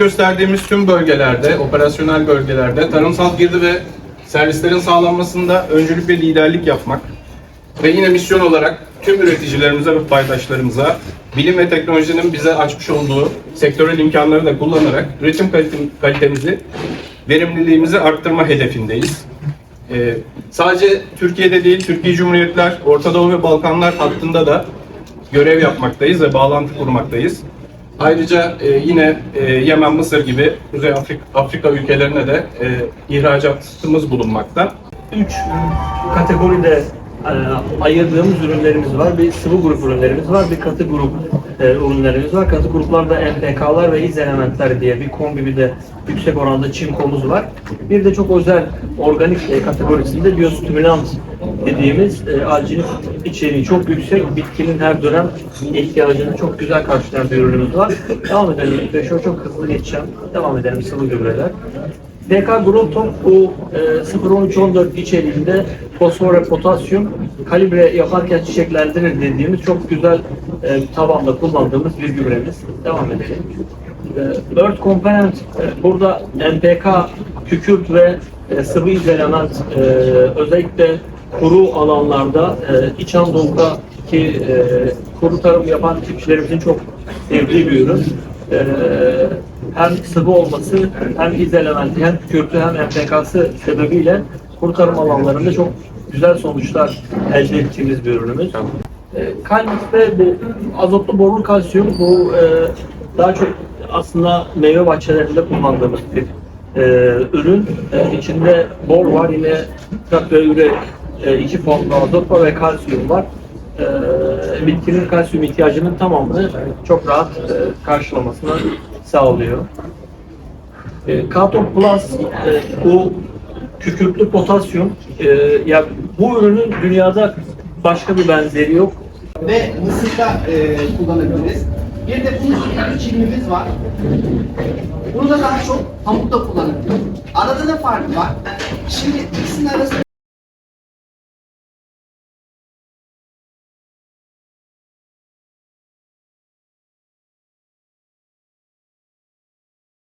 Gösterdiğimiz tüm bölgelerde, operasyonel bölgelerde tarımsal girdi ve servislerin sağlanmasında öncülük ve liderlik yapmak ve yine misyon olarak tüm üreticilerimize ve paydaşlarımıza bilim ve teknolojinin bize açmış olduğu sektörel imkanları da kullanarak üretim kalitem- kalitemizi, verimliliğimizi arttırma hedefindeyiz. Ee, sadece Türkiye'de değil, Türkiye Cumhuriyetler, Orta Doğu ve Balkanlar hattında da görev yapmaktayız ve bağlantı kurmaktayız. Ayrıca e, yine e, Yemen, Mısır gibi Kuzey Afrika, Afrika ülkelerine de e, ihracatımız bulunmakta. Üç kategoride e, ayırdığımız ürünlerimiz var. Bir sıvı grup ürünlerimiz var, bir katı grup e, ürünlerimiz var. Katı gruplarda MPK'lar ve iz elementler diye bir kombi bir de yüksek oranda çinkomuz var. Bir de çok özel organik e, kategorisinde biyostimülant dediğimiz e, alcinik içeriği çok yüksek, bitkinin her dönem ihtiyacını çok güzel karşılayan bir ürünümüz var. Devam edelim. Ve şu çok hızlı geçeceğim. Devam edelim sıvı gübreler. DK Growton bu e, 0-13-14 içeriğinde fosfor ve potasyum kalibre yaparken çiçeklendirir dediğimiz çok güzel e, tabanda kullandığımız bir gübremiz. Devam edelim. E, Earth Component e, burada NPK, kükürt ve e, sıvı izolant e, özellikle kuru alanlarda e, İç Anadolu'daki e, kuru tarım yapan çiftçilerimizin çok sevdiği bir ürün. E, hem sıvı olması hem iz elementi hem kükürtü hem MPK'sı sebebiyle kuru tarım alanlarında çok güzel sonuçlar elde ettiğimiz bir ürünümüz. E, Kalmik'te bu azotlu borul kalsiyum bu e, daha çok aslında meyve bahçelerinde kullandığımız bir e, ürün. E, içinde bor var yine trak ve üre e, iki formda azot var ve kalsiyum var. E, bitkinin kalsiyum ihtiyacının tamamını çok rahat e, karşılamasını sağlıyor. E, Katon Plus e, bu kükürtlü potasyum e, ya bu ürünün dünyada başka bir benzeri yok. ve mısırda e, kullanabiliriz. Bir de bunun çimimiz var. Bunu da daha çok pamukta kullanabiliriz. Arada ne farkı var? Şimdi ikisinin arasında